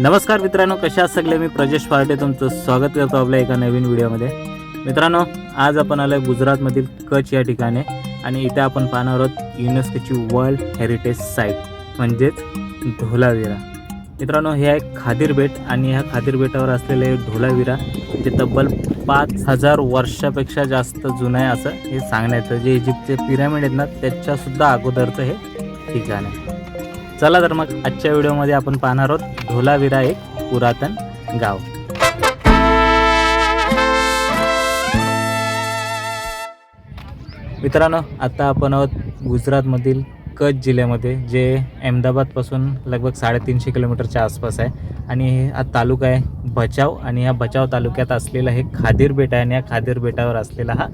नमस्कार मित्रांनो कशा सगळे? मी प्रजेश पार्टे तुमचं स्वागत करतो आपल्या एका नवीन व्हिडिओमध्ये. मित्रांनो आज आपण आलो गुजरातमधील कच्छ या ठिकाणी आणि इथे आपण पाहणार आहोत युनेस्कोची वर्ल्ड हेरिटेज साईट म्हणजेच ढोलावीरा मित्रांनो हे आहे खादीर बेट आणि ह्या खादीर बेटावर असलेले ढोलावीरा जे तब्बल पाच हजार वर्षापेक्षा जास्त जुनं आहे असं हे सांगण्याचं जे इजिप्तचे पिरामिड आहेत ना त्याच्यासुद्धा अगोदरचं हे ठिकाण आहे. चला तर मग आजच्या व्हिडिओमध्ये आपण पाहणार आहोत ढोलावीरा एक पुरातन गाव. मित्रांनो आता आपण आहोत गुजरातमधील कच्छ जिल्ह्यामध्ये जे अहमदाबादपासून लगभग साडेतीनशे किलोमीटरच्या आसपास आहे. आणि हा तालुका आहे बचाव आणि या बचाव तालुक्यात असलेला हे खादीर बेट आहे आणि या खादीर बेटावर असलेला हा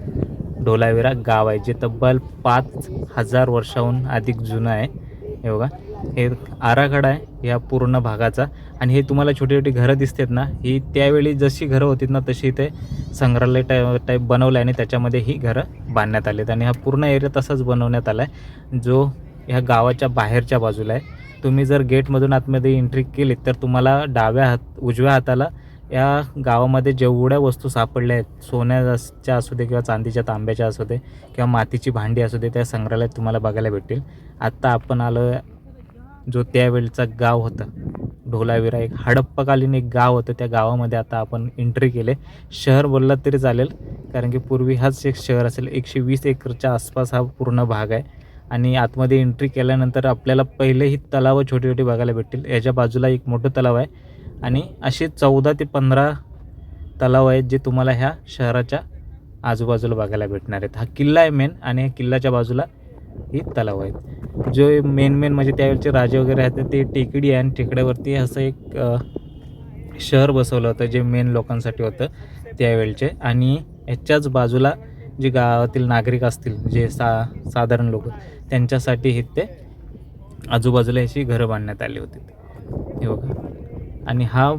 ढोलावीरा गाव आहे जे तब्बल पाच हजार वर्षाहून अधिक जुनं आहे. हे बघा. हे आराखडा आहे या पूर्ण भागाचा. आणि हे तुम्हाला छोटी छोटी घरं दिसतात ना ही त्यावेळी जशी घरं होती ना तशी इथे संग्रहालय टाईप टाईप बनवलं आहे आणि त्याच्यामध्ये ही घरं बांधण्यात आलीत. आणि हा पूर्ण एरिया तसाच बनवण्यात आला आहे जो ह्या गावाच्या बाहेरच्या बाजूला आहे. तुम्ही जर गेटमधून आतमध्ये एंट्री केलीत तर तुम्हाला डाव्या हात उजव्या हाताला या गावामध्ये जेवढ्या वस्तू सापडल्या आहेत सोन्याच्या असू दे किंवा चांदीच्या तांब्याच्या असू दे किंवा मातीची भांडी असू दे त्या संग्रहालयात तुम्हाला बघायला भेटतील. आत्ता आपण आलो जो त्यावेळचा गाव होता. ढोलावीरा एक हडप्पाकालीन एक गाव होतं. त्या गावामध्ये आता आपण एंट्री केले. शहर बोललात तरी चालेल. कारण की पूर्वी हाच एक शहर असेल. एकशे वीस एकरच्या आसपास हा पूर्ण भाग आहे. आणि आतमध्ये एंट्री केल्यानंतर आपल्याला पहिलेही तलावं छोटी छोटी बघायला भेटतील. याच्या बाजूला एक मोठं तलाव आहे. आणि असे चौदा ते पंधरा तलाव आहेत जे तुम्हाला ह्या शहराच्या आजूबाजूला बघायला भेटणार आहेत. हा किल्ला आहे मेन आणि या किल्ल्याच्या बाजूला ही तलाव आहेत. जे मेन मेन म्हणजे त्यावेळचे राजे वगैरे आहेत ते टेकडी आहे आणि टेकड्यावरती असं एक शहर बसवलं होतं जे मेन लोकांसाठी होतं त्यावेळचे. आणि ह्याच्याच बाजूला जे गावातील नागरिक असतील जे सा साधारण लोक त्यांच्यासाठी हे ते आजूबाजूला अशी घरं बांधण्यात आली होती. हे बघा. आणि हा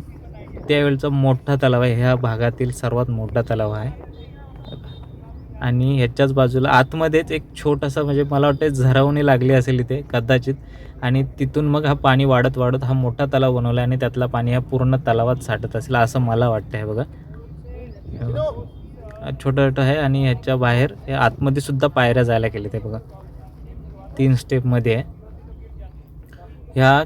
त्यावेळचा मोठा तलाव आहे. ह्या भागातील सर्वात मोठा तलाव आहे. आणि ह्याच्याच बाजूला आतमध्येच एक छोटासा म्हणजे मला वाटतं झरावणी लागली असेल इथे कदाचित. आणि तिथून मग हा पाणी वाढत वाढत हा मोठा तलाव बनवला आणि त्यातला पाणी हा पूर्ण तलावात साठत असेल असं मला वाटतं आहे बघा. छोटं छोटं आहे आणि ह्याच्या बाहेर हे आतमध्ये सुद्धा पायऱ्या जायला गेले ते बघा. तीन स्टेपमध्ये आहे. ह्या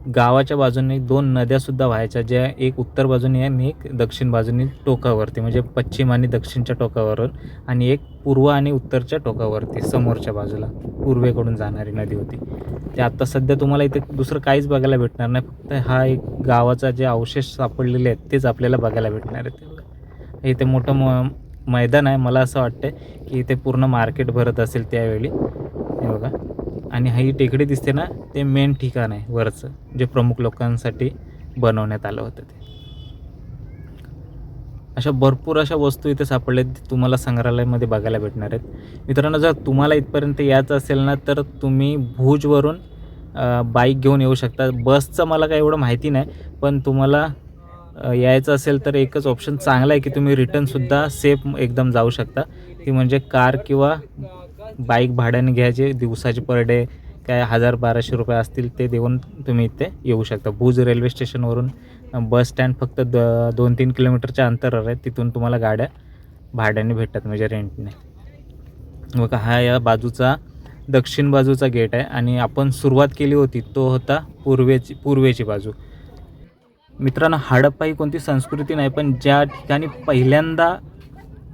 गावाच्या बाजूने दोन नद्यासुद्धा व्हायच्या ज्या एक उत्तर बाजूने आणि एक दक्षिण बाजूने टोकावरती म्हणजे पश्चिम आणि दक्षिणच्या टोकावरून आणि एक पूर्व आणि उत्तरच्या टोकावरती समोरच्या बाजूला पूर्वेकडून जाणारी नदी होती. ते आत्ता सध्या तुम्हाला इथे दुसरं काहीच बघायला भेटणार नाही फक्त हा एक गावाचा जे अवशेष सापडलेले आहेत तेच आपल्याला बघायला भेटणार आहेत. इथे मोठं म मैदान आहे. मला असं वाटतं की इथे पूर्ण मार्केट भरत असेल त्यावेळी. हे बघा. आणि हा ही टेकडी दिसते ना ते मेन ठिकाण आहे वरचं जे प्रमुख लोकांसाठी बनवण्यात आलं होतं ते. अशा भरपूर अशा वस्तू इथे सापडल्या आहेत, तुम्हाला संग्रहालयामध्ये बघायला भेटणार आहेत. मित्रांनो जर तुम्हाला इथपर्यंत यायचं असेल ना तर तुम्ही भुजवरून बाईक घेऊन येऊ शकता. बसचं मला काही एवढं माहिती नाही पण तुम्हाला यायचं असेल तर एकच ऑप्शन चांगला आहे की तुम्ही रिटर्नसुद्धा सेफ एकदम जाऊ शकता. ती म्हणजे कार किंवा बाईक भाड्याने घ्यायचे दिवसाचे पर डे काय हजार बाराशे रुपये असतील ते देऊन तुम्ही इथे येऊ शकता. भुज रेल्वे स्टेशनवरून बस स्टँड फक्त द दोन तीन किलोमीटरच्या अंतरावर आहे. तिथून तुम्हाला गाड्या भाड्याने भेटतात म्हणजे रेंटने मग हा या बाजूचा दक्षिण बाजूचा गेट आहे आणि आपण सुरुवात केली होती तो होता पूर्वेची पूर्वेची बाजू. मित्रांनो हडप्पा ही कोणती संस्कृती नाही पण ज्या ठिकाणी पहिल्यांदा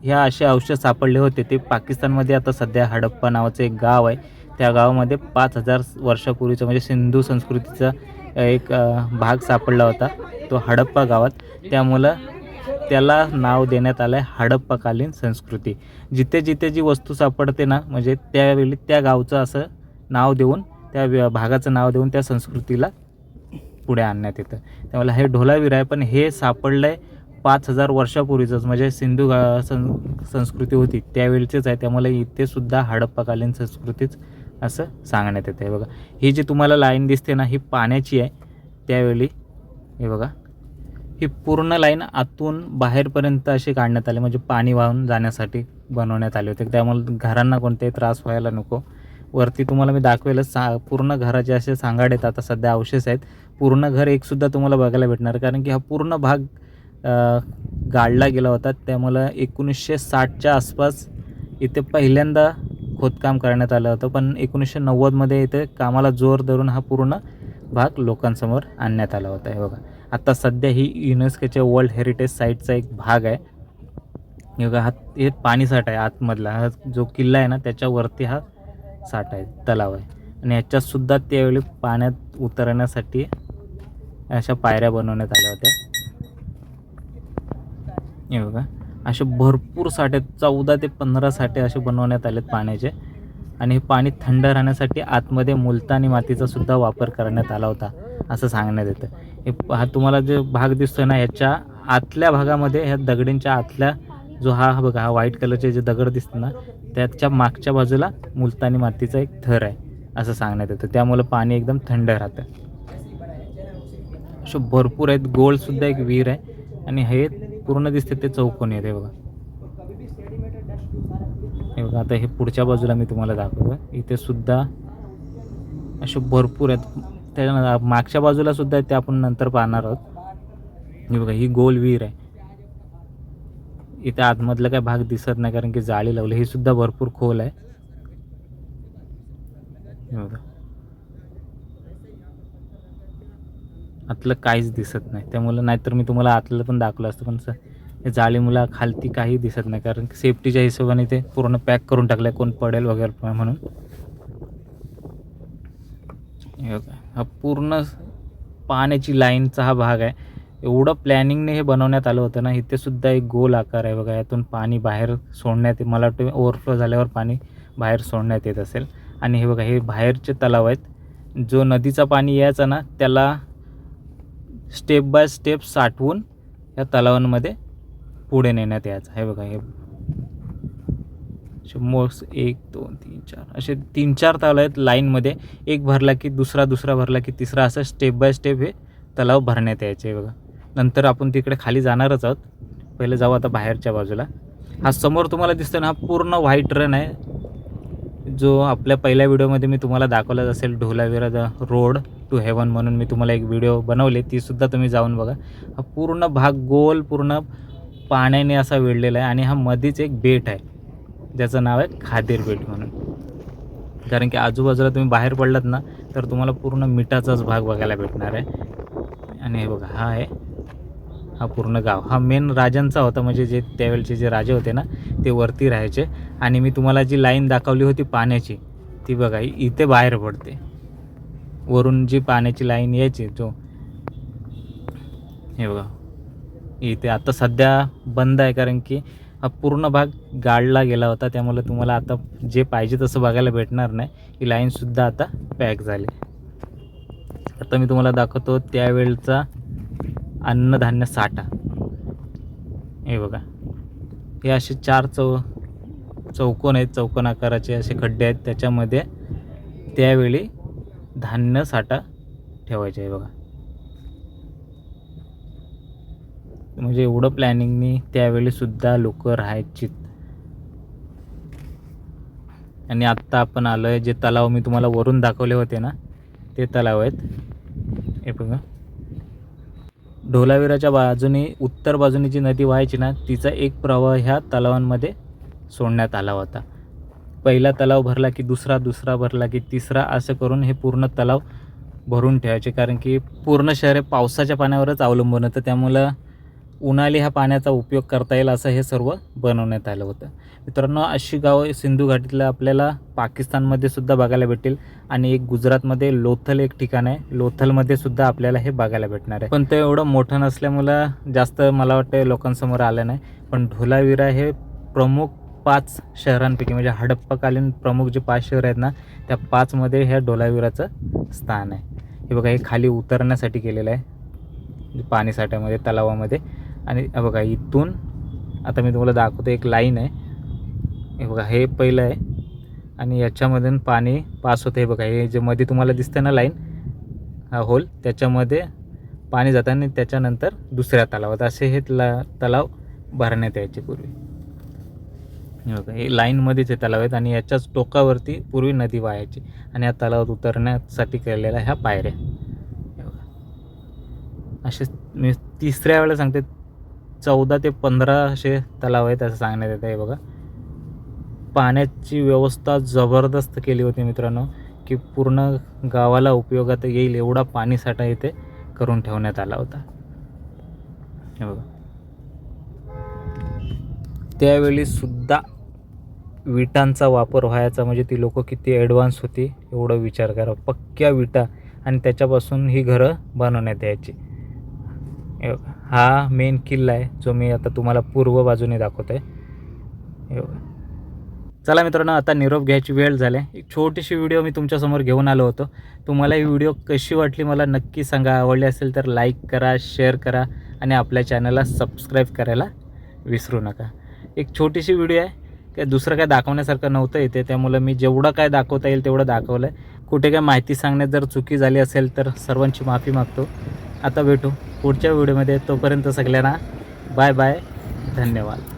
ह्या असे अवशेष सापडले होते. ते पाकिस्तानमध्ये आता सध्या हडप्पा नावाचं एक गाव आहे. त्या गावामध्ये पाच हजार वर्षापूर्वीचं म्हणजे सिंधू संस्कृतीचा एक भाग सापडला होता. तो हडप्पा गावात. त्यामुळं त्याला नाव देण्यात आलं आहे हडप्पाकालीन संस्कृती. जिथे जिथे जी वस्तू सापडते ना म्हणजे त्यावेळी त्या गावचं असं नाव देऊन त्या भागाचं नाव देऊन त्या संस्कृतीला पुढे आणण्यात येतं. त्यामुळे हे ढोलावीर आहे पण हे सापडलं आहे पाच हजार वर्षापूर्वीचंच म्हणजे सिंधू गा सं संस्कृती होती. त्यावेळचीच आहे. त्यामुळे इथे सुद्धा हडप्पाकालीन संस्कृतीच असं सांगण्यात येतं आहे बघा. ही जी तुम्हाला लाईन दिसते ना ही पाण्याची आहे. त्यावेळी हे बघा. ही पूर्ण लाईन आतून बाहेरपर्यंत अशी काढण्यात आली. म्हणजे पाणी वाहून जाण्यासाठी बनवण्यात आले होते. त्यामुळे घरांना कोणताही त्रास व्हायला नको. वरती तुम्हाला मी दाखवेलच. सा पूर्ण घराचे असे सांगाड आहेत. आता सध्या अवशेष आहेत. पूर्ण घर एकसुद्धा तुम्हाला बघायला भेटणार. कारण की हा पूर्ण भाग गाडला गेला होता. त्यामुळं एकोणीसशे साठच्या आसपास इथे पहिल्यांदा खोदकाम करण्यात आलं होतं. पण एकोणीसशे नव्वदमध्ये इथे कामाला जोर धरून हा पूर्ण भाग लोकांसमोर आणण्यात आला होता. हे बघा. आत्ता सध्या ही युनेस्कोच्या वर्ल्ड हेरिटेज साईटचा एक भाग आहे. हे बघा हा हे पाणीसाठा आहे आतमधला. हा जो किल्ला आहे ना त्याच्यावरती हा साठा आहे तलाव आहे. आणि ह्याच्यातसुद्धा त्यावेळी पाण्यात उतरण्यासाठी अशा पायऱ्या बनवण्यात आल्या होत्या. हे बघा. असे भरपूर साठे चौदा ते पंधरा साठे असे बनवण्यात आलेत पाण्याचे. आणि हे पाणी थंड राहण्यासाठी आतमध्ये मुलतानी मातीचा सुद्धा वापर करण्यात आला होता असं सांगण्यात येतं. हे हा तुम्हाला जे भाग दिसतोय ना ह्याच्या आतल्या भागामध्ये ह्या दगडींच्या आतल्या जो हा हा बघा हा व्हाईट कलरचे जे दगड दिसतं ना त्याच्या मागच्या बाजूला मुलतानी मातीचा एक थर आहे असं सांगण्यात येतं. त्यामुळं पाणी एकदम थंड राहतं. असे भरपूर आहेत गोलसुद्धा एक विहीर आहे. आणि हे पूर्ण दिसते ते चौकोनी आहे बघा. हे बघा आता हे पुढच्या बाजूला मी तुम्हाला दाखवतो. इथे सुद्धा असे भरपूर आहेत. त्याच्यानंतर मागच्या बाजूला सुद्धा ते आपण नंतर पाहणार आहोत. हे बघा ही गोल विहीर आहे. इथे आतमधला काही भाग दिसत नाही कारण की जाळी लावली. हे सुद्धा भरपूर खोल आहे. हे बघा. आतलं काहीच दिसत नाही. त्यामुळं नाहीतर मी तुम्हाला आतलं पण दाखवलं असतं पण सर हे जाळीमुळं खालती काही दिसत नाही कारण सेफ्टीच्या हिशोबाने ते पूर्ण पॅक करून टाकलं कोण पडेल वगैरे म्हणून. हे बघा, हा पूर्ण पाण्याची लाईनचा हा भाग आहे. एवढं प्लॅनिंगने हे बनवण्यात आलं होतं ना इथे सुद्धा एक गोल आकार आहे बघा यातून पाणी बाहेर सोडण्यात मला वाटतं ओव्हरफ्लो झाल्यावर पाणी बाहेर सोडण्यात येत असेल. आणि हे बघा हे बाहेरचे तलाव आहेत. जो नदीचा पाणी यायचा ना त्याला स्टेप बाय स्टेप साठवून या तलावांमध्ये पुढे नेण्यात यायचं. हे बघा हे असे मोस एक दोन तीन चार असे तीन चार तलाव आहेत लाईनमध्ये. एक भरला की दुसरा दुसरा भरला की तिसरा असं स्टेप बाय स्टेप हे तलाव भरण्यात यायचे. बघा नंतर आपण तिकडे खाली जाणारच आहोत. पहिले जाऊ आता बाहेरच्या बाजूला. हा समोर तुम्हाला दिसतो ना हा पूर्ण व्हाईट रन आहे. जो आपल्या पहिल्या व्हिडिओमध्ये मी तुम्हाला दाखवलाच असेल ढोलावीरा रोड. टू हेवन म्हणून मी तुम्हाला एक व्हिडिओ बनवले. तीसुद्धा तुम्ही जाऊन बघा. हा पूर्ण भाग गोल पूर्ण पाण्याने असा वेढलेला आहे आणि हा मधीच एक बेट आहे. ज्याचं नाव आहे खादीर बेट म्हणून. कारण की आजूबाजूला तुम्ही बाहेर पडलात ना तर तुम्हाला पूर्ण मिठाचाच भाग बघायला भेटणार आहे. आणि हे बघा हा आहे. हा पूर्ण गाव. हा मेन राजांचा होता म्हणजे जे त्यावेळचे जे राजे होते ना ते वरती राहायचे. आणि मी तुम्हाला जी लाईन दाखवली होती पाण्याची ती बघा इथे बाहेर पडते. वरून जी पाण्याची लाईन यायची जो हे बघा. इथे आता सध्या बंद आहे कारण की हा पूर्ण भाग गाडला गेला होता. त्यामुळे तुम्हाला आता जे पाहिजे तसं बघायला भेटणार नाही. ही लाईनसुद्धा आता पॅक झाली. आता मी तुम्हाला दाखवतो त्यावेळचा अन्नधान्य साठा. हे बघा. हे असे चार चौ चौकोन आहेत. चौकोन आकाराचे असे खड्डे आहेत. त्याच्यामध्ये त्यावेळी धान्य साठा ठेवायचे आहे बघा. म्हणजे एवढं प्लॅनिंगनी त्यावेळीसुद्धा लोक राहायची आणि आत्ता आपण आलो आहे जे तलाव मी तुम्हाला वरून दाखवले होते ना ते तलाव आहेत. हे बघा. ढोलावीराच्या बाजूने उत्तर बाजूने जी नदी व्हायची ना तिचा एक प्रवाह ह्या तलावांमध्ये सोडण्यात आला होता. पहिला तलाव भरला की दुसरा दुसरा भरला की तिसरा असं करून हे पूर्ण तलाव भरून ठेवायचे. कारण की पूर्ण शहर हे पावसाच्या पाण्यावरच अवलंबून होतं. त्यामुळं उन्हाळी ह्या पाण्याचा उपयोग करता येईल असं हे सर्व बनवण्यात आलं होतं. मित्रांनो अशी गावं सिंधू घाटीतलं आपल्याला पाकिस्तानमध्ये सुद्धा बघायला भेटेल आणि एक गुजरातमध्ये लोथल एक ठिकाण आहे. लोथलमध्ये सुद्धा आपल्याला हे बघायला भेटणार आहे. पण ते एवढं मोठं नसल्यामुळं जास्त मला वाटतं लोकांसमोर आलं नाही. पण ढोलावीरा हे प्रमुख पाच शहरांपैकी म्हणजे हडप्पाकालीन प्रमुख जे पाच शहर आहेत ना त्या पाचमध्ये ह्या डोलावीराचं स्थान आहे. हे बघा हे खाली उतरण्यासाठी केलेलं आहे. पाणीसाठ्यामध्ये तलावामध्ये. आणि बघा इथून आता मी तुम्हाला दाखवतो एक लाईन आहे. हे बघा हे पहिलं आहे. आणि याच्यामधून पाणी पास होतं. हे बघा हे जे मध्ये तुम्हाला दिसतं ना लाईन हा होल त्याच्यामध्ये पाणी जातं आणि त्याच्यानंतर दुसऱ्या तलावात. असे हे तला तलाव भरण्यात यायचे पूर्वी. बघा हे लाईनमध्येच हे तलाव आहेत आणि याच्याच टोकावरती पूर्वी नदी वाहायची. आणि या तलावात उतरण्यासाठी केलेल्या ह्या पायऱ्या. बघा असे मी तिसऱ्या वेळेला सांगते चौदा ते पंधरा असे तलाव आहेत असं सांगण्यात येतं आहे बघा. पाण्याची व्यवस्था जबरदस्त केली होती मित्रांनो की पूर्ण गावाला उपयोगात येईल एवढा पाणीसाठा इथे करून ठेवण्यात आला होता. हे बघा. त्यावेळी सुद्धा विटांचा वापर व्हायचा म्हणजे ती लोकं किती ॲडव्हान्स होती एवढं विचार करा. पक्क्या विटा आणि त्याच्यापासून ही घरं बनवण्यात यायची. हा मेन किल्ला आहे जो मी आता तुम्हाला पूर्व बाजूने दाखवत आहे चला मित्रांनो आता निरोप घ्यायची वेळ झाली. आहे. एक छोटीशी व्हिडिओ मी तुमच्यासमोर घेऊन आलो होतो. तुम्हाला ही व्हिडिओ कशी वाटली मला नक्की सांगा. आवडली असेल तर लाईक करा शेअर करा आणि आपल्या चॅनलला सबस्क्राईब करायला विसरू नका. एक छोटीशी व्हिडिओ आहे. काय दुसरं काय दाखवण्यासारखं नव्हतं इथे. त्यामुळं मी जेवढं काय दाखवता येईल तेवढं दाखवलं आहे कुठे काय माहिती सांगण्यात जर चुकी झाली असेल तर सर्वांची माफी मागतो. आता भेटू पुढच्या व्हिडिओमध्ये. तोपर्यंत सगळ्यांना बाय बाय. धन्यवाद.